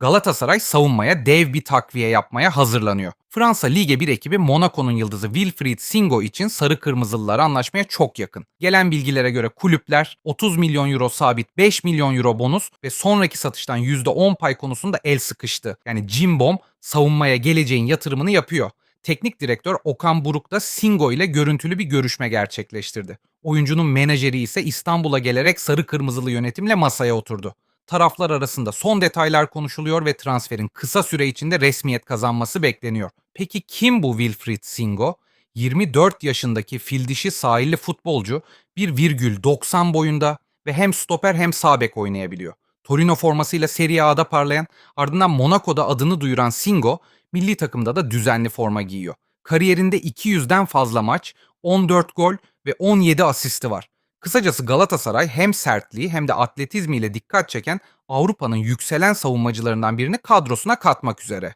Galatasaray savunmaya dev bir takviye yapmaya hazırlanıyor. Fransa Lige 1 ekibi Monaco'nun yıldızı Wilfried Singo için sarı kırmızılılara anlaşmaya çok yakın. Gelen bilgilere göre kulüpler 30 milyon euro sabit 5 milyon euro bonus ve sonraki satıştan %10 pay konusunda el sıkıştı. Yani Cimbom savunmaya geleceğin yatırımını yapıyor. Teknik direktör Okan Buruk da Singo ile görüntülü bir görüşme gerçekleştirdi. Oyuncunun menajeri ise İstanbul'a gelerek sarı kırmızılı yönetimle masaya oturdu. Taraflar arasında son detaylar konuşuluyor ve transferin kısa süre içinde resmiyet kazanması bekleniyor. Peki kim bu Wilfried Singo? 24 yaşındaki fil dişi sahilli futbolcu 1,90 boyunda ve hem stoper hem sağ bek oynayabiliyor. Torino formasıyla Serie A'da parlayan ardından Monaco'da adını duyuran Singo milli takımda da düzenli forma giyiyor. Kariyerinde 200'den fazla maç, 14 gol ve 17 asisti var. Kısacası Galatasaray hem sertliği hem de atletizmiyle dikkat çeken Avrupa'nın yükselen savunmacılarından birini kadrosuna katmak üzere.